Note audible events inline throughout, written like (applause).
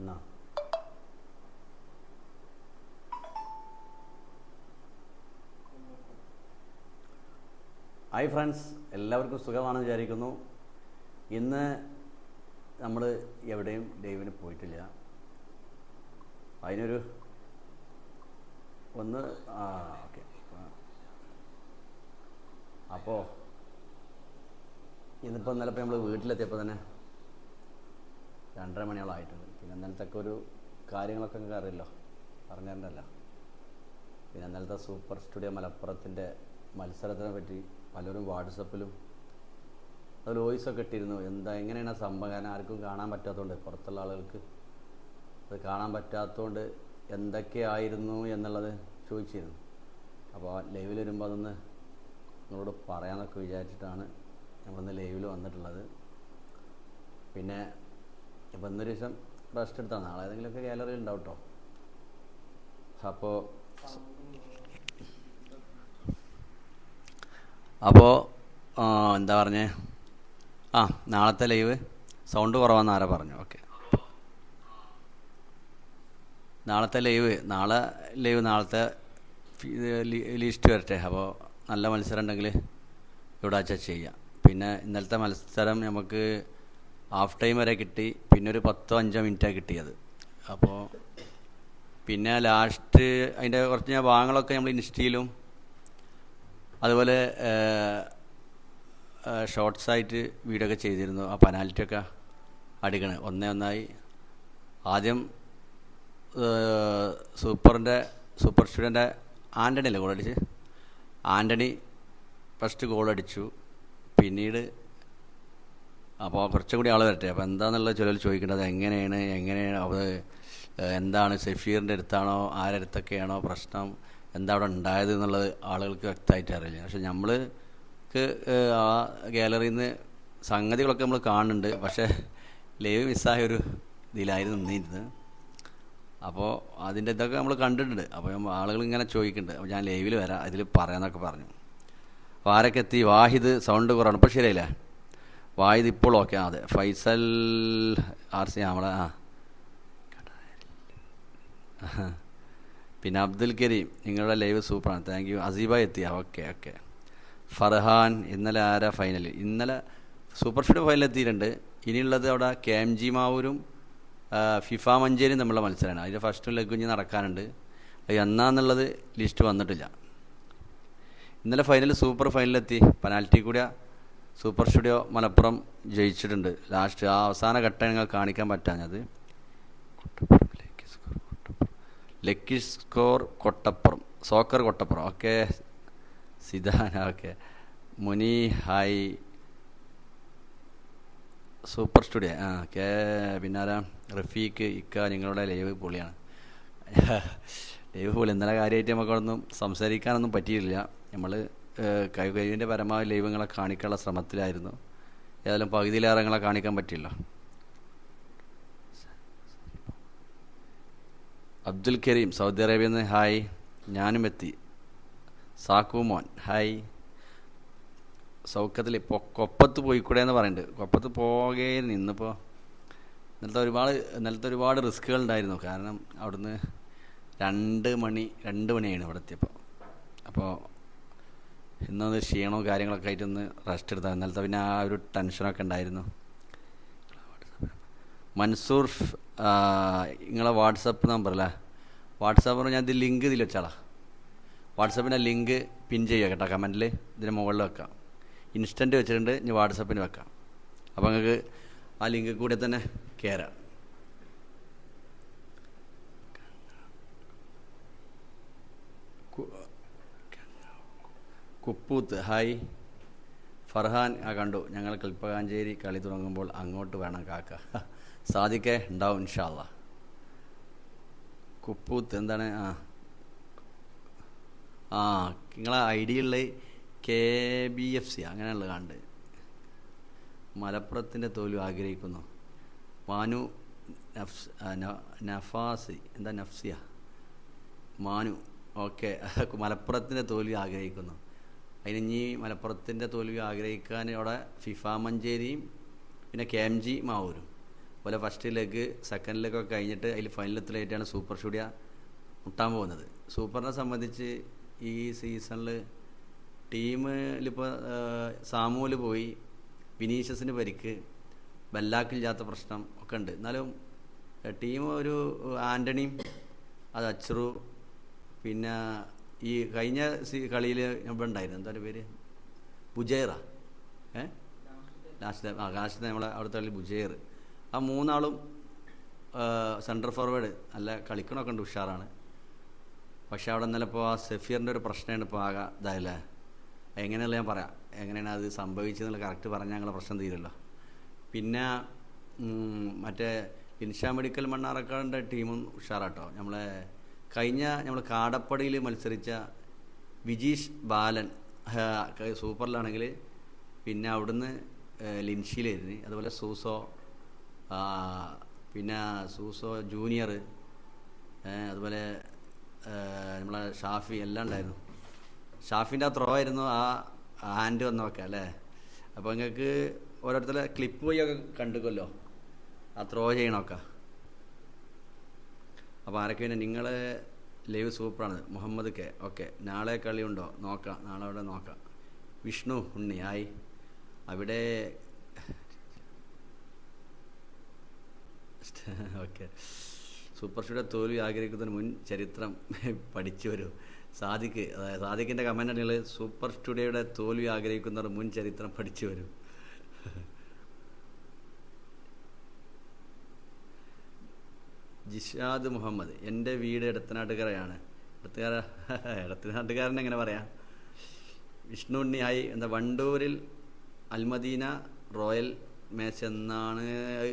എന്നാ hi friends എല്ലാവർക്കും സുഖമാണെന്ന് വിചാരിക്കുന്നു. ഇന്ന് നമ്മൾ എവിടെയും ലൈവിന് പോയിട്ടില്ല. അതിനൊരു ഒന്ന് ആ ഓക്കെ അപ്പോൾ ഇന്നിപ്പോൾ ഇന്നലെ ഇപ്പോൾ നമ്മൾ വീട്ടിലെത്തിയപ്പോൾ തന്നെ രണ്ടര മണിയോളം ആയിട്ടുണ്ട്. പിന്നെ ഇന്നലത്തെ ഒരു കാര്യങ്ങളൊക്കെ നിങ്ങൾക്ക് അറിയില്ലോ. പറഞ്ഞിട്ടുണ്ടല്ലോ പിന്നെ ഇന്നലത്തെ സൂപ്പർ സ്റ്റുഡിയോ മലപ്പുറത്തിന്റെ മത്സരത്തിനെ പറ്റി പലരും വാട്സപ്പിലും അത് വോയിസൊക്കെ ഇട്ടിരുന്നു. എന്താ എങ്ങനെയാണ് സംഭവം? കാരണം ആർക്കും കാണാൻ പറ്റാത്തതുകൊണ്ട് പുറത്തുള്ള ആളുകൾക്ക് അത് കാണാൻ പറ്റാത്തതുകൊണ്ട് എന്തൊക്കെയായിരുന്നു എന്നുള്ളത് ചോദിച്ചിരുന്നു. അപ്പോൾ ലൈവിൽ വരുമ്പോൾ അതൊന്ന് നിങ്ങളോട് പറയാമെന്നൊക്കെ വിചാരിച്ചിട്ടാണ് നമ്മളിന്ന് ലൈവിൽ വന്നിട്ടുള്ളത്. പിന്നെ ഇപ്പം ഇന്നൊരു ദിവസം റെസ്റ്റ് എടുത്താൽ നാളെ ഏതെങ്കിലുമൊക്കെ ഗാലറി ഉണ്ടാവും കേട്ടോ അപ്പോൾ അപ്പോൾ എന്താ പറഞ്ഞേ? ആ നാളത്തെ ലൈവ് സൗണ്ട് കുറവാന്ന് ആരാ പറഞ്ഞു? ഓക്കെ. നാളത്തെ ലൈവ് നാളെ ലൈവ് നാളത്തെ ലിസ്റ്റ് വരട്ടെ. അപ്പോൾ നല്ല മത്സരം ഉണ്ടെങ്കിൽ ഇവിടെ അച്ഛ ചെയ്യാം. പിന്നെ ഇന്നലത്തെ മത്സരം നമുക്ക് ഹാഫ് ടൈം വരെ കിട്ടി. പിന്നെ ഒരു പത്തോ അഞ്ചോ മിനിറ്റാണ് കിട്ടിയത്. അപ്പോൾ പിന്നെ ലാസ്റ്റ് അതിന്റെ കുറച്ച് ഞാൻ ഭാഗങ്ങളൊക്കെ നമ്മൾ ഇൻസ്റ്റയിലും അതുപോലെ ഷോർട്സായിട്ട് വീഡിയോ ഒക്കെ ചെയ്തിരുന്നു. ആ പെനാൽറ്റി ഒക്കെ അടിക്കണേ. ഒന്നേ ഒന്നായി. ആദ്യം സൂപ്പറിന്റെ സൂപ്പർ സ്റ്റുഡന്റെ ആന്റണി അല്ലേ ഗോൾ അടിച്ച്? ആന്റണി ഫസ്റ്റ് ഗോൾ അടിച്ചു. പിന്നീട് അപ്പോൾ കുറച്ചും കൂടി ആൾ വരട്ടെ. അപ്പോൾ എന്താണെന്നുള്ള ചിലർ ചോദിക്കേണ്ടത് എങ്ങനെയാണ് എങ്ങനെയാണ് അത് എന്താണ് സഫീറിന്റെ അടുത്താണോ ആരടുത്തൊക്കെയാണോ പ്രശ്നം എന്താ അവിടെ ഉണ്ടായത് എന്നുള്ളത് ആളുകൾക്ക് വ്യക്തമായിട്ട് അറിയില്ല. പക്ഷെ നമ്മൾക്ക് ആ ഗാലറിയിൽ നിന്ന് സംഗതികളൊക്കെ നമ്മൾ കാണുന്നുണ്ട്. പക്ഷേ ലൈവ് മിസ്സായ ഒരു ഇതിലായിരുന്നു നിന്നിരുന്നത്. അപ്പോൾ അതിന്റെ ഇതൊക്കെ നമ്മൾ കണ്ടിട്ടുണ്ട്. അപ്പോൾ ആളുകൾ ഇങ്ങനെ ചോദിക്കുന്നുണ്ട്. അപ്പോൾ ഞാൻ ലൈവിൽ വരാം. അതിൽ പറയാമെന്നൊക്കെ പറഞ്ഞു. അപ്പോൾ ആരൊക്കെ എത്തി? വാഹിദ് സൗണ്ട് കുറവാണ്. ഇപ്പോൾ ശരിയല്ലേ വാഹിദ് ഇപ്പോൾ ഓക്കെ അതെ. ഫൈസൽ ആർ സി നമ്മളെ ആ. പിന്നെ അബ്ദുൽ കരീം നിങ്ങളുടെ ലൈവ് സൂപ്പറാണ്. താങ്ക് യു അസീബ എത്തിയ ഓക്കെ ഓക്കെ. ഫർഹാൻ ഇന്നലെ ആരാ ഫൈനൽ ഇന്നലെ സൂപ്പർ ഫിഡ് ഫൈനൽ എത്തിയിട്ടുണ്ട്. ഇനിയുള്ളത് അവിടെ കെ എം ജി മാവൂരും ഫിഫ മഞ്ചേരിയും തമ്മിലുള്ള മത്സരമാണ്. അതിന്റെ ഫസ്റ്റ് ലെഗ് കുഞ്ഞ് നടക്കാനുണ്ട്. അത് എന്നാന്നുള്ളത് ലിസ്റ്റ് വന്നിട്ടില്ല. ഇന്നലെ ഫൈനൽ സൂപ്പർ ഫൈനലെത്തി പെനാൽറ്റി കൂടിയ സൂപ്പർ സ്റ്റുഡിയോ മലപ്പുറം ജയിച്ചിട്ടുണ്ട്. ലാസ്റ്റ് ആ അവസാന ഘട്ടം നിങ്ങൾ കാണിക്കാൻ പറ്റാഞ്ഞത്. Lucky score Kottappuram. Soccer Kottappuram. Okay. സിദാന okay. മുനി ഹായ് സൂപ്പർ സ്റ്റുഡിയോ. ആ കെ പിന്നാരാ? റഫീഖ് ഇക്ക നിങ്ങളുടെ ലൈവ് പൊളിയാണ്. ലൈവ് പൊളി. ഇന്നലെ കാര്യമായിട്ട് നമുക്കൊന്നും സംസാരിക്കാനൊന്നും പറ്റിയില്ല നമ്മൾ കഴിവിന്റെ പരമാവധി ലൈവങ്ങളെ കാണിക്കാനുള്ള ശ്രമത്തിലായിരുന്നു. ഏതായാലും പകുതിയിലേറെങ്ങളെ കാണിക്കാൻ പറ്റില്ല അബ്ദുൽ കരീം സൗദി അറേബ്യയിൽ നിന്ന് ഹായ്. ഞാനും എത്തി. സാക്കുമോൻ ഹായ്. സൗഖ്യത്തിൽ ഇപ്പോൾ കൊപ്പത്ത് പോയിക്കൂടെ എന്ന് പറയുന്നുണ്ട് കൊപ്പത്ത് പോകേ ഇന്നിപ്പോൾ ഇന്നലത്തെ ഒരുപാട് ഇന്നലത്തെ ഒരുപാട് റിസ്ക്കുകൾ ഉണ്ടായിരുന്നു. കാരണം അവിടുന്ന് രണ്ട് മണി രണ്ട് മണിയാണ് ഇവിടെ എത്തിയപ്പോൾ അപ്പോൾ ഇന്നൊന്ന് ക്ഷീണവും കാര്യങ്ങളൊക്കെ ആയിട്ട് ഒന്ന് റെസ്റ്റ് എടുത്താൽ ഇന്നലത്തെ പിന്നെ ആ ഒരു ടെൻഷനൊക്കെ ഉണ്ടായിരുന്നു. മൻസൂർ നിങ്ങളെ വാട്സപ്പ് നമ്പർ അല്ലേ വാട്സാപ്പ് ഞാൻ ഇത് ലിങ്ക് ഇതിൽ വെച്ചാളാ. വാട്സപ്പിന്റെ ലിങ്ക് പിൻ ചെയ്യുക കേട്ടോ കമന്റിൽ ഇതിന് മുകളിൽ വെക്കാം. ഇൻസ്റ്റന്റ് വെച്ചിട്ടുണ്ട് ഇനി വാട്സപ്പിന് വെക്കാം. അപ്പോൾ നിങ്ങൾക്ക് ആ ലിങ്കിൽ കൂടെ തന്നെ കയറാം കുപ്പൂത്ത്. ഹായ്. ഫർഹാൻ കണ്ടു. ഞങ്ങൾ കൽപ്പകാഞ്ചേരി കളി തുടങ്ങുമ്പോൾ അങ്ങോട്ട് വേണം കാക്ക. സാധിക്കേ? ഉണ്ടാവും ഇൻഷാല്ല കുപ്പൂത്ത് എന്താണ്? ആ. ആ നിങ്ങളെ ഐ ഡിയുള്ള കെ ബി എഫ് സി അങ്ങനെയുള്ള കണ്ട്. മലപ്പുറത്തിന്റെ തോൽവി ആഗ്രഹിക്കുന്നു. മാനു നഫ്സ് നഫാസി എന്താ നഫ്സിയ? മാനു ഓക്കെ. (laughs) മലപ്പുറത്തിന്റെ തോൽവി ആഗ്രഹിക്കുന്നു. അതിന് ഇനി മലപ്പുറത്തിന്റെ തോൽവി ആഗ്രഹിക്കാൻ അവിടെ ഫിഫ മഞ്ചേരിയും പിന്നെ കെ എം ജി മാവൂരും. അതുപോലെ ഫസ്റ്റ് ലെഗ് സെക്കൻഡ് ലെഗ് ഒക്കെ കഴിഞ്ഞിട്ട് അതിൽ ഫൈനലെത്തിലായിട്ടാണ് സൂപ്പർ സ്റ്റുഡിയ മുട്ടാൻ പോകുന്നത്. സൂപ്പറിനെ സംബന്ധിച്ച് ഈ സീസണിൽ ടീമിലിപ്പോൾ സാമൂൽ പോയി വിനീഷ്യസിന് പരിക്ക് ബല്ലാക്കില്ലാത്ത പ്രശ്നം ഒക്കെ ഉണ്ട്. എന്നാലും ടീം ഒരു ആന്റണിയും അത് അച്ചറു പിന്നെ ഈ കഴിഞ്ഞ കളിയിൽ ഇവിടെ ഉണ്ടായിരുന്നു എന്താ പേര്? ബുജേറ. ഏ? ലാസ്റ്റ് ആ ലാസ്റ്റ് നമ്മളെ അവിടുത്തെ കളി ബുജേർ. ആ മൂന്നാളും സെൻട്രൽ ഫോർവേഡ് നല്ല കളിക്കണമൊക്കെ ഉണ്ട് ഉഷാറാണ്. പക്ഷേ അവിടെ ഇന്നലെ ഇപ്പോൾ ആ സെഫീറിന്റെ ഒരു പ്രശ്നമാണ് ഇപ്പോൾ ആകെ ഇതായില്ലേ? എങ്ങനെയല്ല ഞാൻ പറയാം? എങ്ങനെയാണ് അത് സംഭവിച്ചതെന്നുള്ള കറക്റ്റ് പറഞ്ഞാൽ ഞങ്ങളെ പ്രശ്നം തീരുമല്ലോ. പിന്നെ മറ്റേ ഇൻഷാ മെഡിക്കൽ മണ്ണാറക്കാടിന്റെ ടീമും ഉഷാറാട്ടോ. നമ്മളെ കഴിഞ്ഞ നമ്മൾ കാടപ്പടിയിൽ മത്സരിച്ച വിജീഷ് ബാലൻ സൂപ്പറിലാണെങ്കിൽ പിന്നെ അവിടുന്ന് ലിൻഷിയിലായിരുന്നു അതുപോലെ സൂസോ പിന്നെ സൂസോ ജൂനിയർ അതുപോലെ നമ്മളെ ഷാഫി എല്ലാം ഉണ്ടായിരുന്നു. ഷാഫിന്റെ ആ ത്രോ ആയിരുന്നു ആ ഹാൻഡ് വന്നൊക്കെ അല്ലേ? അപ്പോൾ നിങ്ങൾക്ക് ഓരോരുത്തരെ ക്ലിപ്പ് വഴിയൊക്കെ കണ്ടുക്കുമല്ലോ? ആ ത്രോ ചെയ്യണമൊക്കെ അപ്പോൾ ആരൊക്കെ പിന്നെ നിങ്ങൾ ലൈവ് സൂപ്പറാണ് മുഹമ്മദ് കെ. ഓക്കെ നാളെ കളിയുണ്ടോ നോക്കാം. നാളെ അവിടെ നോക്കാം. വിഷ്ണു ഉണ്ണി. ആയി അവിടെ ഓക്കെ സൂപ്പർ ഷൂടെ തോൽവി ആഗ്രഹിക്കുന്നതിന് മുൻ ചരിത്രം പഠിച്ചു വരൂ. സാദിക്ക് അതായത് സാദിക്കിന്റെ കമന്റ് നിങ്ങൾ സൂപ്പർ സ്റ്റുഡിയോയുടെ തോൽവി ആഗ്രഹിക്കുന്നവർ മുൻ ചരിത്രം പഠിച്ചു വരും. ജിഷാദ് മുഹമ്മദ്. എന്റെ വീട് എടത്തനാട്ടുകരയാണ്. ഇടത്തുകാര ഇടത്തനാട്ടുകാരൻ എങ്ങനെ പറയാം? വിഷ്ണു ഉണ്ണിയായി എന്താ വണ്ടൂരിൽ അൽമദീന റോയൽ മാച്ച് എന്നാണ്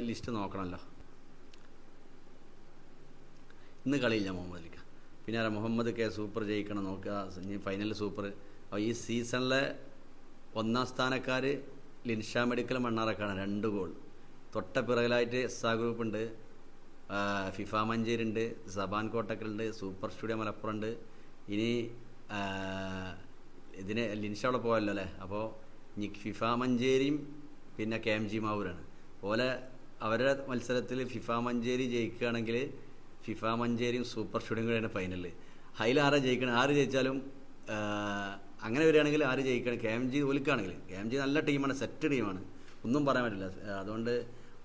ലിസ്റ്റ് നോക്കണമല്ലോ ഇന്ന് കളിയില്ല മുഹമ്മദ് അലിക്ക. പിന്നെ ആരാ? മുഹമ്മദ് കെ സൂപ്പർ ജയിക്കണം നോക്കുക. Final super. അപ്പോൾ ഈ സീസണിലെ ഒന്നാം സ്ഥാനക്കാർ ലിൻഷാ മെഡിക്കൽ മണ്ണാറക്കാണ് രണ്ട് ഗോൾ. തൊട്ട പിറകിലായിട്ട് എസ് ആ ഗ്രൂപ്പ് ഉണ്ട് ഫിഫ മഞ്ചേരി ഉണ്ട് സബാൻ കോട്ടക്കലുണ്ട് സൂപ്പർ സ്റ്റുഡിയോ മലപ്പുറം ഉണ്ട് ഇനി ഇതിന് ലിൻഷ അവിടെ പോയല്ലോ അല്ലേ? അപ്പോൾ ഇനി ഫിഫ മഞ്ചേരിയും പിന്നെ കെ എം ജി മാവൂരാണ്. പോലെ അവരുടെ മത്സരത്തിൽ ഫിഫ മഞ്ചേരി ജയിക്കുകയാണെങ്കിൽ ഫിഫ മഞ്ചേരിയും സൂപ്പർ സ്റ്റുഡിയോയും കൂടെയാണ് ഫൈനലിൽ അതിൽ ആരാ ജയിക്കണം? ആര് ജയിച്ചാലും അങ്ങനെ വരികയാണെങ്കിൽ ആര് ജയിക്കണം? കെ എം ജി തോൽക്കുകയാണെങ്കിൽ കെ എം ജി നല്ല ടീമാണ് സെറ്റ് ടീമാണ്. ഒന്നും പറയാൻ പറ്റില്ല. അതുകൊണ്ട്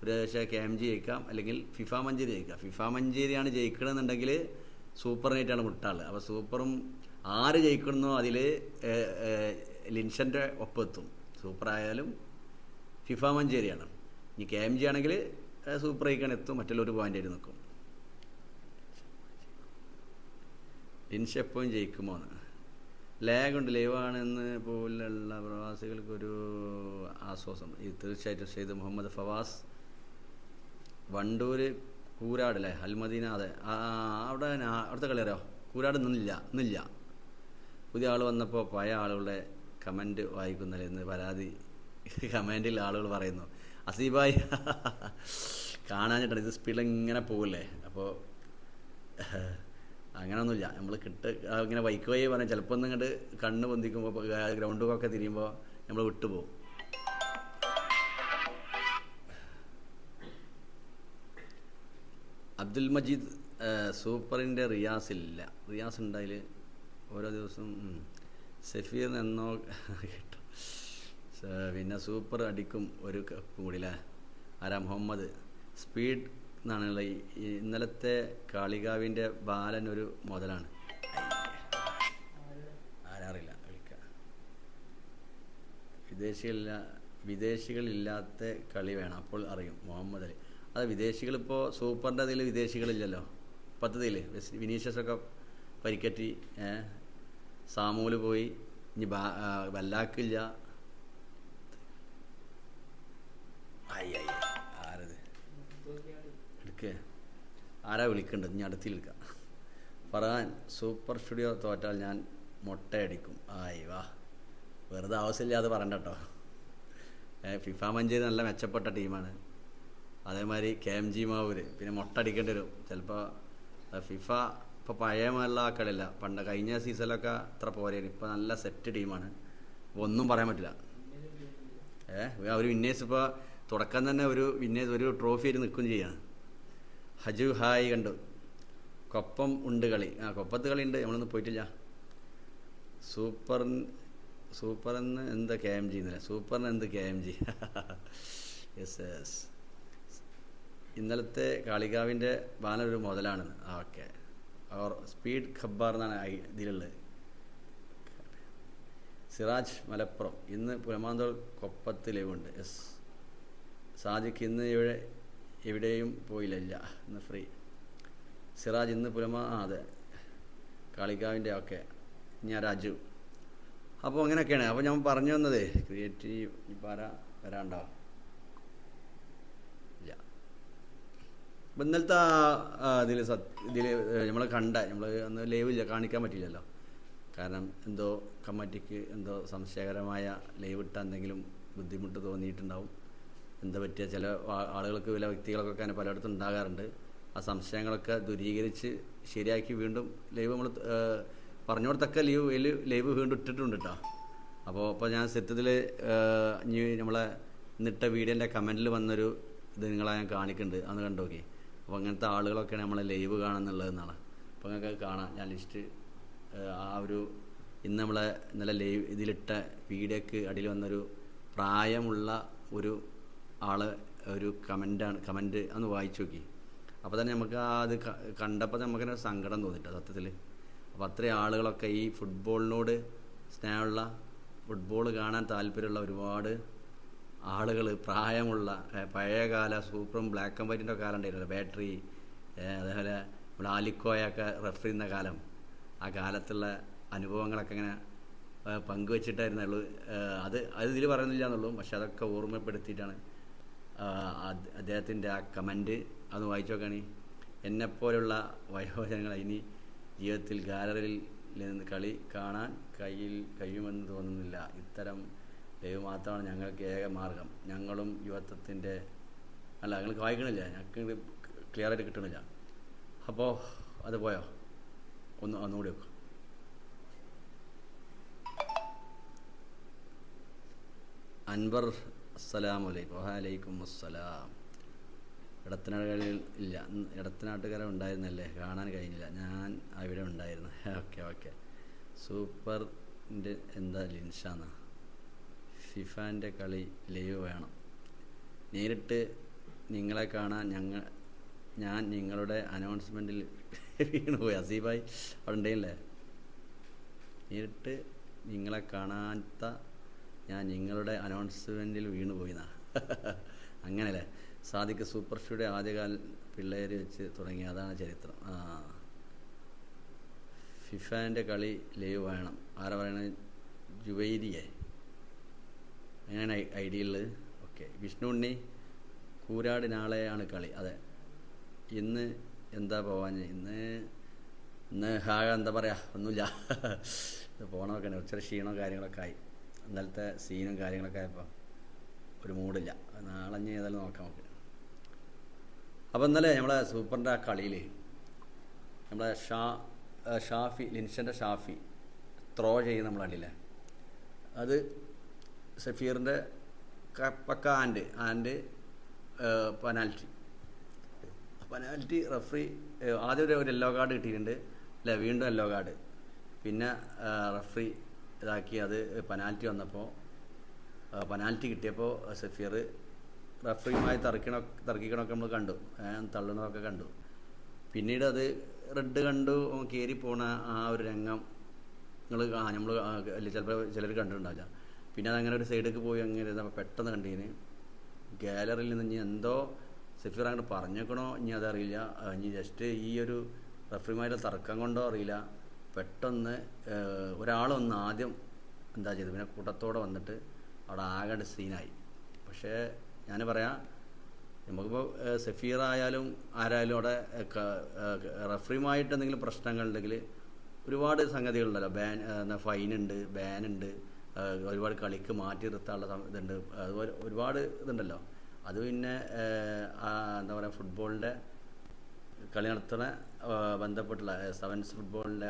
ഒരു പക്ഷേ കെ എം ജി ജയിക്കാം. അല്ലെങ്കിൽ ഫിഫ മഞ്ചേരി ജയിക്കാം. ഫിഫ മഞ്ചേരിയാണ് ജയിക്കണമെന്നുണ്ടെങ്കിൽ സൂപ്പറിനായിട്ടാണ് മുട്ടാൾ. അപ്പോൾ സൂപ്പറും ആര് ജയിക്കണമെന്നോ അതിൽ ലിൻഷന്റെ ഒപ്പെത്തും സൂപ്പറായാലും ഫിഫ മഞ്ചേരിയാണ്. ഇനി കെ എം ജി ആണെങ്കിൽ സൂപ്പർ ജയിക്കാൻ എത്തും. മറ്റുള്ള ഒരു പോയിന്റ് ആയിട്ട് നിൽക്കും. ലിൻഷ് എപ്പോഴും ജയിക്കുമോ എന്ന്. ലാഗ് ഉണ്ട്. ലൈവാണെന്ന് പോലുള്ള പ്രവാസികൾക്കൊരു ആശ്വാസം. ഇത് തീർച്ചയായിട്ടും സെയ്ദ് മുഹമ്മദ് ഫവാസ് വണ്ടൂര് കൂരാട് അല്ലേ? അൽമദീന അതെ. അവിടെ അവിടുത്തെ കളി അറിയോ? കൂരാട് നിന്നില്ല നിന്നില്ല. പുതിയ ആൾ വന്നപ്പോൾ പഴയ ആളുകളുടെ കമന്റ് വായിക്കുന്നില്ല എന്ന് പരാതി കമന്റിൽ ആളുകൾ പറയുന്നു. അസീബായി. കാണാഞ്ഞിട്ടാണ് ഇത് സ്പീഡിൽ ഇങ്ങനെ പോകില്ലേ അപ്പോൾ അങ്ങനെയൊന്നുമില്ല നമ്മൾ കിട്ട് ഇങ്ങനെ വഴി പറഞ്ഞാൽ ചിലപ്പോൾ ഒന്നും ഇങ്ങോട്ട് കണ്ണ് പൊന്തിക്കുമ്പോൾ ഗ്രൗണ്ടിലൊക്കെ തിരിയുമ്പോൾ നമ്മൾ വിട്ടുപോകും അബ്ദുൽ മജീദ് സൂപ്പറിന്റെ റിയാസില്ല റിയാസ് ഉണ്ടായിൽ ഓരോ ദിവസവും സഫീർ എന്നോ കിട്ടും. പിന്നെ സൂപ്പർ അടിക്കും ഒരു കപ്പ് കൂടി ആരാ? മുഹമ്മദ്. സ്പീഡ് എന്നാണുള്ള ഇന്നലത്തെ കാളികാവിന്റെ ബാലൻ ഒരു മുതലാണ്. ആരാറില്ല വിളിക്കാം. വിദേശികളില്ല വിദേശികളില്ലാത്ത കളി വേണം. അപ്പോൾ അറിയും മുഹമ്മദ് അലി. അത് വിദേശികളിപ്പോൾ സൂപ്പറിന്റെ അതിൽ വിദേശികളില്ലല്ലോ. പദ്ധതിയിൽ വിനീഷ്യസൊക്കെ പരിക്കറ്റി സാമൂൽ പോയി ഇനി ബാ വല്ലാക്കില്ല. ആരത്? എടുക്കേ. ആരാ വിളിക്കേണ്ടത്? ഞാൻ അടുത്തിൽ എടുക്കാം. പറയാൻ സൂപ്പർ സ്റ്റുഡിയോ തോറ്റാൽ ഞാൻ മുട്ടയടിക്കും. ആയി വാ. വെറുതെ ആവശ്യമില്ലാതെ പറയണ്ട കേട്ടോ. ഫിഫ മഞ്ചേരി നല്ല മെച്ചപ്പെട്ട ടീമാണ്. അതേമാതിരി കെ എം ജി മാവൂര്. പിന്നെ മൊട്ടടിക്കേണ്ടി വരും. ചിലപ്പോൾ ഫിഫ ഇപ്പോൾ പഴയ നല്ല ആക്കളില്ല പണ്ട് കഴിഞ്ഞ സീസണിലൊക്കെ അത്ര പോരായിരുന്നു ഇപ്പോൾ നല്ല സെറ്റ് ടീമാണ് ഒന്നും പറയാൻ പറ്റില്ല. ഏ അവർ വിന്നേഴ്സ് ഇപ്പോൾ തുടക്കം തന്നെ ഒരു വിന്നേഴ്സ് ഒരു ട്രോഫി ആയിട്ട് നിൽക്കുകയും ചെയ്യാണ്. ഹജു ഹായ് കണ്ടു. കൊപ്പം ഉണ്ട് കളി. ആ കൊപ്പത്ത് കളി ഉണ്ട്. നമ്മളൊന്നും പോയിട്ടില്ല. സൂപ്പർ സൂപ്പർ എന്ന് എന്ത് കെ എം ജി എന്നല്ലേ? സൂപ്പറിന് എന്ത് K M G yes yes ഇന്നലത്തെ കാളികാവിന്റെ ബാനർ ഒരു മുതലാണ് ആ ഓക്കെ. ഓർ സ്പീഡ് ഖബ്ബാർ എന്നാണ് ഇതിലുള്ളത്. സിറാജ് മലപ്പുറം. ഇന്ന് പുലമാന്തോൾ കൊപ്പത്തിൽ ഉണ്ട് എസ് സാദിഖ് ഇന്ന് ഇവിടെ എവിടെയും പോയില്ലല്ല ഇന്ന് ഫ്രീ. സിറാജ് ഇന്ന് പുലമാ ആ അതെ. കാളികാവിന്റെ ഓക്കെ. ഞാൻ രാജു. അപ്പോൾ അങ്ങനെയൊക്കെയാണ്. അപ്പോൾ ഞാൻ പറഞ്ഞു വന്നത് ക്രിയേറ്റീവ് പറ ആരാ വരാണ്ടോ ഇല്ല അപ്പം ഇന്നലത്തെ ഇതിൽ ഇതിൽ നമ്മൾ കണ്ട നമ്മൾ അന്ന് ലൈവ് ഇല്ല കാണിക്കാൻ പറ്റില്ലല്ലോ കാരണം എന്തോ കമ്മിറ്റിക്ക് എന്തോ സംശയകരമായ ലൈവ് ഇട്ട എന്തെങ്കിലും ബുദ്ധിമുട്ട് തോന്നിയിട്ടുണ്ടാവും. എന്താ പറ്റിയ ചില ആളുകൾക്ക് ചില വ്യക്തികൾക്കൊക്കെ അങ്ങനെ പലയിടത്തും ഉണ്ടാകാറുണ്ട്. ആ സംശയങ്ങളൊക്കെ ദൂരീകരിച്ച് ശരിയാക്കി വീണ്ടും ലൈവ് നമ്മൾ പറഞ്ഞോടത്തൊക്കെ ലീവ് ലൈവ് ലൈവ് വീണ്ടും ഇട്ടിട്ടുണ്ട് കേട്ടോ അപ്പോൾ അപ്പോൾ ഞാൻ സത്യത്തിൽ നമ്മളെ ഇന്നിട്ട വീഡിയോന്റെ കമന്റിൽ വന്നൊരു ഇത് നിങ്ങളെ ഞാൻ കാണിക്കുന്നുണ്ട് അന്ന് കണ്ടോക്കെ. അപ്പോൾ അങ്ങനത്തെ ആളുകളൊക്കെയാണ് നമ്മളെ ലൈവ് കാണുന്നുള്ളത് എന്നാണ്. അപ്പോൾ നിങ്ങൾക്ക് കാണാം. ഞാൻ ലിസ്റ്റ് ആ ഒരു ഇന്ന് നമ്മളെ ഇന്നലെ ലൈവ് ഇതിലിട്ട വീഡിയോക്ക് അടിയിൽ വന്നൊരു പ്രായമുള്ള ഒരു ആൾ ഒരു കമന്റാണ് കമന്റ് ഒന്ന് വായിച്ചു നോക്കി. അപ്പോൾ തന്നെ നമുക്ക് ആ അത് കണ്ടപ്പോൾ നമുക്ക് നമുക്കൊരു സങ്കടം തോന്നിട്ടോ സത്യത്തിൽ അപ്പോൾ അത്രയും ആളുകളൊക്കെ ഈ ഫുട്ബോളിനോട് സ്നേഹമുള്ള ഫുട്ബോൾ കാണാൻ താല്പര്യമുള്ള ഒരുപാട് ആളുകൾ പ്രായമുള്ള പഴയകാല സൂപ്പറും ബ്ലാക്ക് ആൻഡ് വൈറ്റിന്റെ കാലം ഉണ്ടായിരുന്നല്ലോ ബാറ്ററി അതേപോലെ നമ്മുടെ ആലിക്കോയൊക്കെ റെഫർ ചെയ്യുന്ന കാലം. ആ കാലത്തുള്ള അനുഭവങ്ങളൊക്കെ ഇങ്ങനെ പങ്കുവച്ചിട്ടായിരുന്നുള്ളൂ അത് അത് ഇതിൽ പറയുന്നില്ല എന്നുള്ളൂ. പക്ഷെ അതൊക്കെ ഓർമ്മപ്പെടുത്തിയിട്ടാണ് അദ്ദേഹത്തിന്റെ ആ കമന്റ് അത് വായിച്ചു നോക്കുകയാണെ എന്നെപ്പോലുള്ള വയോജനങ്ങൾ ഇനി ജീവിതത്തിൽ ഗാലറിയിൽ നിന്ന് കളി കാണാൻ കയ്യിൽ കഴിയുമെന്ന് തോന്നുന്നില്ല. ഇത്തരം ദൈവം മാത്രമാണ് ഞങ്ങൾക്ക് ഏക മാർഗം. ഞങ്ങളും യുവത്വത്തിന്റെ അല്ല ഞങ്ങൾക്ക് വായിക്കണില്ല ഞങ്ങൾക്ക് ക്ലിയർ ആയിട്ട് കിട്ടണില്ല. അപ്പോൾ അത് പോയോ? ഒന്ന് ഒന്നുകൂടി വെക്കും. അൻവർ അസ്സലാമു അലൈക്കും. വലൈക്കും അസ്സലാം. ഇടത്തനാട്ടുകാരിൽ ഇല്ല. ഇന്ന് ഇടത്തനാട്ടുകാര ഉണ്ടായിരുന്നല്ലേ? കാണാൻ കഴിഞ്ഞില്ല. ഞാൻ അവിടെ ഉണ്ടായിരുന്നു. ഓക്കെ ഓക്കെ സൂപ്പറിന്റെ എന്താ ലിൻഷാന്ന? ഫിഫാന്റെ കളി ലൈവ് വേണം. നേരിട്ട് നിങ്ങളെ കാണാൻ ഞങ്ങൾ ഞാൻ നിങ്ങളുടെ അനൗൺസ്മെന്റിൽ വീണുപോയി അസീബായി. അവിടെ ഉണ്ടെങ്കിലേ നേരിട്ട് നിങ്ങളെ കാണാത്ത ഞാൻ നിങ്ങളുടെ അനൗൺസ്മെന്റിൽ വീണുപോയി എന്നാ (laughs) അങ്ങനെയല്ലേ? സാദിക്ക് സൂപ്പർ ഷോയുടെ ആദ്യകാല പിള്ളേര് വെച്ച് തുടങ്ങി. അതാണ് ചരിത്രം. ആ. ഫിഫാന്റെ കളി ലൈവ് വേണം. ആരാ പറയണത് ജുവൈരിയെ. അങ്ങനെയാണ് ഐ ഡി ഉള്ളത്. ഓക്കെ. വിഷ്ണു ഉണ്ണി കൂരാട് നാളെയാണ് കളി. അതെ. ഇന്ന് എന്താ പോവാൻ ഇന്ന് ഇന്ന് ഹാ എന്താ പറയുക ഒന്നുമില്ല. പോകണമൊക്കെ ഉണ്ട് ഉച്ചര ക്ഷീണവും കാര്യങ്ങളൊക്കെ ആയി. ഇന്നലത്തെ സീനും കാര്യങ്ങളൊക്കെ ആയപ്പോൾ ഒരു മൂടില്ല. നാളെ ഞാൻ ഏതായാലും നോക്കാം നമുക്ക്. അപ്പോൾ ഇന്നലെ നമ്മളെ സൂപ്പറിന്റെ ആ കളിയിൽ നമ്മളെ ഷാ ഷാഫി ലിൻഷന്റെ ഷാഫി ത്രോ ചെയ്യുന്ന നമ്മൾ കണ്ടില്ലേ? അത് സഫീറിന്റെ പക്ക and and penalty penalty referee ആദ്യം ഒരു- യെല്ലോ കാർഡ് കിട്ടിയിട്ടുണ്ട്. അല്ല വീണ്ടും യെല്ലോ കാർഡ് പിന്നെ റഫറി ഇതാക്കി അത് പെനാൽറ്റി വന്നപ്പോൾ പെനാൽറ്റി കിട്ടിയപ്പോൾ സഫീർ റഫറിയുമായി തറക്കണ തർക്കിക്കണമൊക്കെ നമ്മൾ കണ്ടു. തള്ളണമൊക്കെ കണ്ടു. പിന്നീട് അത് റെഡ് കണ്ടു കയറി പോണ ആ ഒരു രംഗം നിങ്ങൾ നമ്മൾ ചിലപ്പോൾ ചിലർ കണ്ടിട്ടുണ്ടാവില്ല. പിന്നെ അതങ്ങനെ ഒരു സൈഡിലേക്ക് പോയി അങ്ങനെ ഇരുന്നപ്പോൾ പെട്ടെന്ന് കണ്ടീന്. ഗാലറിയിൽ നിന്ന് ഇനി എന്തോ സഫീർ അങ്ങോട്ട് പറഞ്ഞേക്കണോ ഇനി അതറിയില്ല. ഇനി ജസ്റ്റ് ഈ ഒരു റഫറിമാരുടെ തർക്കം കൊണ്ടോ അറിയില്ല. പെട്ടെന്ന് ഒരാളൊന്ന് ആദ്യം എന്താ ചെയ്തത്? പിന്നെ കൂട്ടത്തോടെ വന്നിട്ട് അവിടെ ആകെ സീനായി പക്ഷേ ഞാൻ പറയാം നമുക്കിപ്പോൾ സഫീർ ആയാലും ആരായാലും അവിടെ റഫറിയുമായിട്ട് എന്തെങ്കിലും പ്രശ്നങ്ങളുണ്ടെങ്കിൽ ഒരുപാട് സംഗതികളുണ്ടല്ലോ. ബാൻ ഫൈനുണ്ട് ബാനുണ്ട് ഒരുപാട് കളിക്ക് മാറ്റി നിർത്താനുള്ള ഇതുണ്ട്. അതുപോലെ ഒരുപാട് ഇതുണ്ടല്ലോ. അത് പിന്നെ എന്താ പറയുക ഫുട്ബോളിന്റെ കളി നടത്തുന്ന ബന്ധപ്പെട്ടുള്ള സെവൻസ് ഫുട്ബോളിന്റെ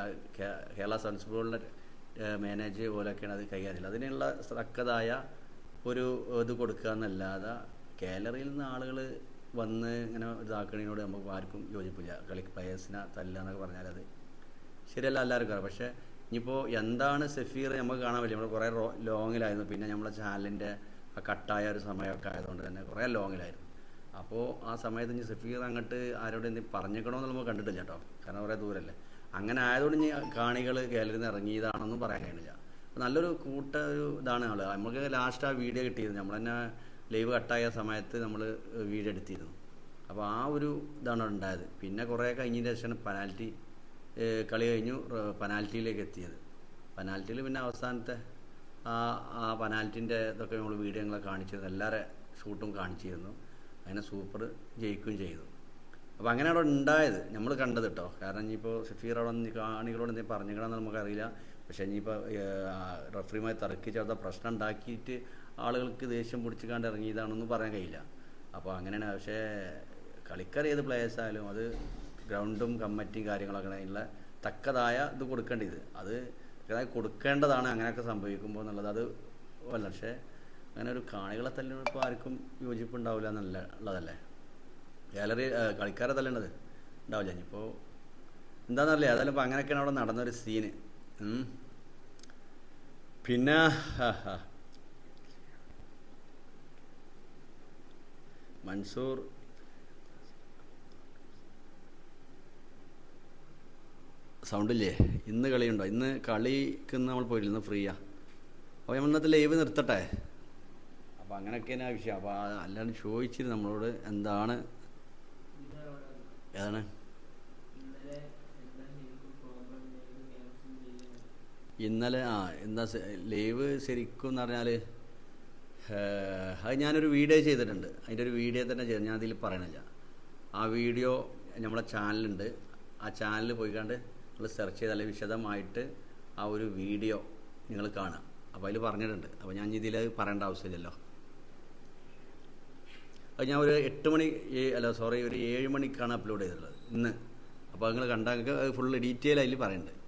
കേരള സെവൻസ് ഫുട്ബോളിന്റെ മാനേജ് പോലെയൊക്കെയാണ് അത് കൈകാര്യം അതിനുള്ള തക്കതായ ഒരു ഇത് കൊടുക്കുക എന്നല്ലാതെ ഗാലറിയിൽ നിന്ന് ആളുകൾ വന്ന് ഇങ്ങനെ ഇതാക്കണതിനോട് നമുക്ക് ആർക്കും യോജിപ്പില്ല. കളി പ്ലേയേഴ്സിനെ തല്ല എന്നൊക്കെ പറഞ്ഞാൽ അത് ശരിയല്ല എല്ലാവർക്കും അറിയാം. പക്ഷേ ഇനിയിപ്പോൾ എന്താണ് സെഫീർ നമുക്ക് കാണാൻ പറ്റില്ല. നമ്മൾ കുറേ ലോങ്ങിലായിരുന്നു. പിന്നെ നമ്മളെ ചാനലിന്റെ ആ കട്ടായ ഒരു സമയമൊക്കെ ആയതുകൊണ്ട് തന്നെ കുറേ ലോങ്ങിലായിരുന്നു. അപ്പോൾ ആ സമയത്ത് ഇനി സെഫീർ അങ്ങോട്ട് ആരോട് എന്തെങ്കിലും പറഞ്ഞേക്കണമെന്ന് നമ്മൾ കണ്ടിട്ടില്ല കേട്ടോ. കാരണം കുറേ ദൂരല്ലേ. അങ്ങനെ ആയതുകൊണ്ട് ഇനി കാണികൾ ഗാലറിയിൽ നിന്ന് ഇറങ്ങിയതാണെന്നും പറയാൻ അപ്പോൾ നല്ലൊരു കൂട്ട ഒരു ഇതാണ് ആൾ നമുക്ക് ലാസ്റ്റ് ആ വീഡിയോ കിട്ടിയിരുന്നു. നമ്മൾ തന്നെ ലൈവ് കട്ടായ സമയത്ത് നമ്മൾ വീഡിയോ എടുത്തിരുന്നു. അപ്പോൾ ആ ഒരു ഇതാണ് ഉണ്ടായത്. പിന്നെ കുറേ കഴിഞ്ഞതിന് ശേഷമാണ് പെനാൽറ്റി കളി കഴിഞ്ഞു പെനാൽറ്റിയിലേക്ക് എത്തിയത് പെനാൽറ്റിയിൽ പിന്നെ അവസാനത്തെ ആ ആ പെനാൽറ്റിന്റെ ഇതൊക്കെ നമ്മൾ വീഡിയോകളെ കാണിച്ചിരുന്നു എല്ലാവരെ ഷൂട്ടും കാണിച്ചിരുന്നു. അതിനെ സൂപ്പർ ജയിക്കുകയും ചെയ്തു. അപ്പോൾ അങ്ങനെ അവിടെ ഉണ്ടായത്. നമ്മൾ കണ്ടത് കേട്ടോ കാരണം ഇനിയിപ്പോൾ സഫീർ അവിടെ നിന്ന് കാണികളോട് എന്തെങ്കിലും പറഞ്ഞിക്കണമെന്ന് നമുക്കറിയില്ല. പക്ഷേ ഇനിയിപ്പോൾ റഫറിയുമായി തർക്കിച്ച് അവിടെ പ്രശ്നം ഉണ്ടാക്കിയിട്ട് ആളുകൾക്ക് ദേഷ്യം പിടിച്ചിക്കാണ്ട് ഇറങ്ങിയതാണെന്നും പറയാൻ കഴിയില്ല. അപ്പോൾ അങ്ങനെയാണ്. പക്ഷേ കളിക്കാർ ഏത് പ്ലേയേഴ്സ് ആയാലും അത് ഗ്രൗണ്ടും കമ്മിറ്റിയും കാര്യങ്ങളൊക്കെ അതിനുള്ള തക്കതായ ഇത് കൊടുക്കേണ്ടത് അത് അതായത് കൊടുക്കേണ്ടതാണ് അങ്ങനെയൊക്കെ സംഭവിക്കുമ്പോൾ എന്നുള്ളത് അത് അല്ല. പക്ഷേ അങ്ങനെ ഒരു കാണികളെ തല്ലിനോട് ഇപ്പോൾ ആർക്കും യോജിപ്പുണ്ടാവില്ല എന്നല്ല ഉള്ളതല്ലേ? ഗാലറി കളിക്കാരെ തല്ലേണ്ടത് ഉണ്ടാവില്ല. ഇനിയിപ്പോൾ എന്താണെന്നറിയില്ല ഏതായാലും ഇപ്പോൾ അങ്ങനെയൊക്കെയാണ് അവിടെ നടന്നൊരു സീന് പിന്നെ മൻസൂർ സൗണ്ടില്ലേ? ഇന്ന് കളിയുണ്ടോ? ഇന്ന് കളിക്ക് നമ്മൾ പോയില്ല ഇന്ന് ഫ്രീയാ അപ്പോൾ നമ്മൾ ഇന്നത്തെ ലൈവ് നിർത്തട്ടെ? അപ്പോൾ അങ്ങനെയൊക്കെയാണ് ആ വിഷയം. അപ്പോൾ അല്ലാണ്ട് ചോദിച്ചിരുന്നു നമ്മളോട് എന്താണ്? ഏതാണ്? ഇന്നലെ ആ എന്താ ലൈവ് ശരിക്കും എന്ന് പറഞ്ഞാൽ അത് ഞാനൊരു വീഡിയോ ചെയ്തിട്ടുണ്ട്. അതിന്റെ ഒരു വീഡിയോ തന്നെ ചെയ്തു ഞാൻ അതിൽ പറയണില്ല. ആ വീഡിയോ നമ്മളെ ചാനലുണ്ട് ആ ചാനലിൽ പോയിക്കാണ്ട് നിങ്ങൾ സെർച്ച് ചെയ്താൽ വിശദമായിട്ട് ആ ഒരു വീഡിയോ നിങ്ങൾ കാണാം അപ്പോൾ അതിൽ പറഞ്ഞിട്ടുണ്ട്. അപ്പോൾ ഞാൻ ഇതിൽ പറയേണ്ട ആവശ്യമില്ലല്ലോ. അത് ഞാൻ ഒരു എട്ട് മണി അല്ല സോറി ഒരു ഏഴ് മണിക്കാണ് അപ്ലോഡ് ചെയ്തിട്ടുള്ളത് ഇന്ന്. അപ്പോൾ നിങ്ങൾ കണ്ടാൽ നിങ്ങൾക്ക് ഫുൾ ഡീറ്റെയിൽ അതിൽ പറയുന്നുണ്ട്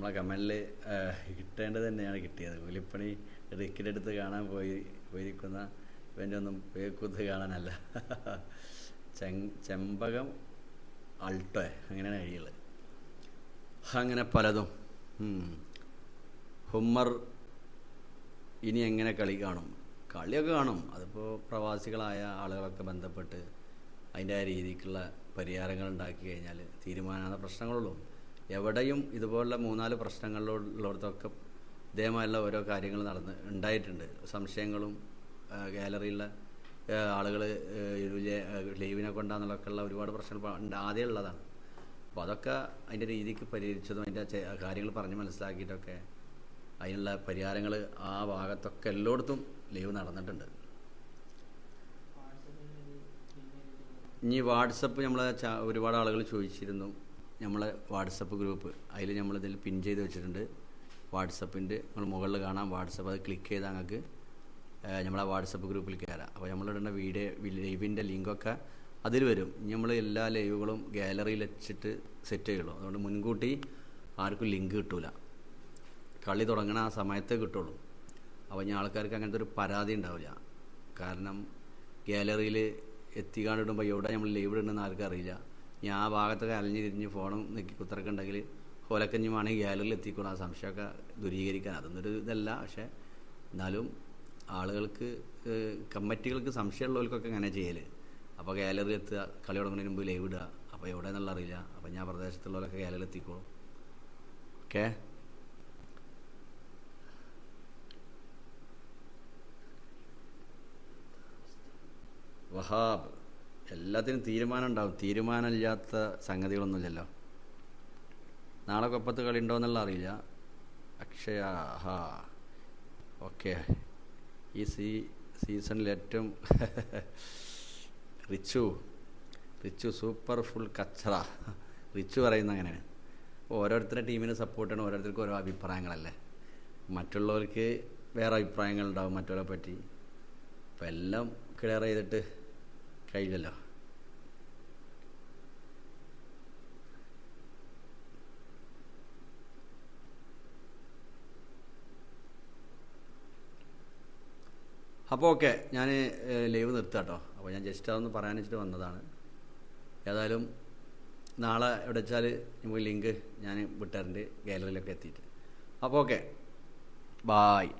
നമ്മളെ കമലിൽ കിട്ടേണ്ടത് തന്നെയാണ് കിട്ടിയത്. കൂലിപ്പണി ടിക്കറ്റ് എടുത്ത് കാണാൻ പോയി പോയിരിക്കുന്ന ഇവന്റെ ഒന്നും പേക്കുത്ത് കാണാനല്ല. (laughs) ചെമ്പകം അൾട്ടോ അങ്ങനെയാണ് കഴിയുള്ളത് അങ്ങനെ പലതും. ഹുമ്മർ ഇനി എങ്ങനെ കളി കാണും? കളിയൊക്കെ കാണും. അതിപ്പോൾ പ്രവാസികളായ ആളുകളൊക്കെ ബന്ധപ്പെട്ട് അതിന്റെ രീതിക്കുള്ള പരിഹാരങ്ങൾ ഉണ്ടാക്കി കഴിഞ്ഞാൽ തീരുമാനമാണ് പ്രശ്നങ്ങളുള്ളൂ. എവിടെയും ഇതുപോലുള്ള മൂന്നാൽ പ്രശ്നങ്ങളിലുള്ളിടത്തൊക്കെ ഇതേമായുള്ള ഓരോ കാര്യങ്ങൾ നടന്ന് ഉണ്ടായിട്ടുണ്ട്. സംശയങ്ങളും ഗാലറിയിലെ ആളുകൾ ലീവിനെ കൊണ്ടാന്നുള്ളതൊക്കെ ഉള്ള ഒരുപാട് പ്രശ്നങ്ങൾ ആദ്യം ഉള്ളതാണ്. അപ്പോൾ അതൊക്കെ അതിന്റെ രീതിക്ക് പരിഹരിച്ചതും അതിന്റെ കാര്യങ്ങൾ പറഞ്ഞ് മനസ്സിലാക്കിയിട്ടൊക്കെ അതിനുള്ള പരിഹാരങ്ങൾ ആ ഭാഗത്തൊക്കെ എല്ലായിടത്തും ലീവ് നടന്നിട്ടുണ്ട്. ഇനി വാട്സപ്പ് നമ്മളെ ഒരുപാട് ആളുകൾ ചോദിച്ചിരുന്നു. നമ്മളെ വാട്സപ്പ് ഗ്രൂപ്പ്. അതിൽ നമ്മളിതിൽ പിൻ ചെയ്ത് വെച്ചിട്ടുണ്ട്. വാട്സപ്പിന്റെ നമ്മൾ മുകളിൽ കാണാം. വാട്സപ്പ് അത് ക്ലിക്ക് ചെയ്താൽ നിങ്ങൾക്ക് നമ്മളെ വാട്സപ്പ് ഗ്രൂപ്പിൽ കയറാം അപ്പോൾ നമ്മളിടേണ്ട വീഡിയോ ലൈവിന്റെ ലിങ്കൊക്കെ അതിൽ വരും. നമ്മൾ എല്ലാ ലൈവുകളും ഗാലറിയിൽ വെച്ചിട്ട് സെറ്റ് ചെയ്യുള്ളൂ. അതുകൊണ്ട് മുൻകൂട്ടി ആർക്കും ലിങ്ക് കിട്ടൂല. കളി തുടങ്ങണ ആ സമയത്തേ കിട്ടുള്ളൂ. അപ്പോൾ ഞാൻ ആൾക്കാർക്ക് അങ്ങനത്തെ ഒരു പരാതി ഉണ്ടാവില്ല. കാരണം ഗാലറിയിൽ എത്തിക്കാണ്ടിടുമ്പോൾ എവിടെ നമ്മൾ ലൈവ് ഇടണമെന്ന് ആർക്കും അറിയില്ല. ഞാൻ ആ ഭാഗത്തൊക്കെ അലഞ്ഞിരിഞ്ഞ് ഫോണും നെക്കി കുത്തിറക്കെ ഉണ്ടെങ്കിൽ ഓലക്കഞ്ഞി വേണമെങ്കിൽ ഗാലറിയിൽ എത്തിക്കണം ആ സംശയമൊക്കെ ദുരീകരിക്കാൻ. അതൊന്നൊരു ഇതല്ല. പക്ഷേ എന്നാലും ആളുകൾക്ക് കമ്മിറ്റികൾക്ക് സംശയമുള്ളവർക്കൊക്കെ അങ്ങനെ ചെയ്യൽ അപ്പോൾ ഗാലറി എത്തുക കളി തുടങ്ങുന്നതിന് മുമ്പ് ലൈവ് ഇടുക. അപ്പോൾ എവിടെ എന്നുള്ള അറിയില്ല. അപ്പോൾ ഞാൻ പ്രദേശത്തുള്ളവരൊക്കെ ഗാലറി എത്തിക്കോളും. ഓക്കെ? വഹാബ്. എല്ലാത്തിനും തീരുമാനം ഉണ്ടാവും. തീരുമാനമില്ലാത്ത സംഗതികളൊന്നുമില്ലല്ലോ. നാളെ കൊപ്പത്ത് കളി ഉണ്ടോ എന്നുള്ള അറിയില്ല. അക്ഷയ ഹാ ഓക്കെ. ഈ സീ സീസണിൽ ഏറ്റവും (laughs) റിച്ചു. റിച്ചു സൂപ്പർ ഫുൾ കച്ചറ. റിച്ചു പറയുന്ന അങ്ങനെയാണ് ഓരോരുത്തരുടെ ടീമിനെ സപ്പോർട്ട് ചെയ്യണം. ഓരോരുത്തർക്കും ഓരോ അഭിപ്രായങ്ങളല്ലേ. മറ്റുള്ളവർക്ക് വേറെ അഭിപ്രായങ്ങളുണ്ടാവും മറ്റുള്ളവരെ പറ്റി. അപ്പം എല്ലാം ക്ലിയർ ചെയ്തിട്ട് കഴിയില്ലല്ലോ. അപ്പോൾ ഓക്കെ ഞാൻ ലൈവ് നിർത്താം കേട്ടോ. അപ്പോൾ ഞാൻ ജസ്റ്റ് അതൊന്ന് പറയാൻ വെച്ചിട്ട് വന്നതാണ്. ഏതായാലും നാളെ എവിടെ വെച്ചാൽ ലിങ്ക് ഞാൻ വിട്ടാറുണ്ട് ഗാലറിയിലൊക്കെ എത്തിയിട്ട്. അപ്പോൾ ഓക്കെ ബായ്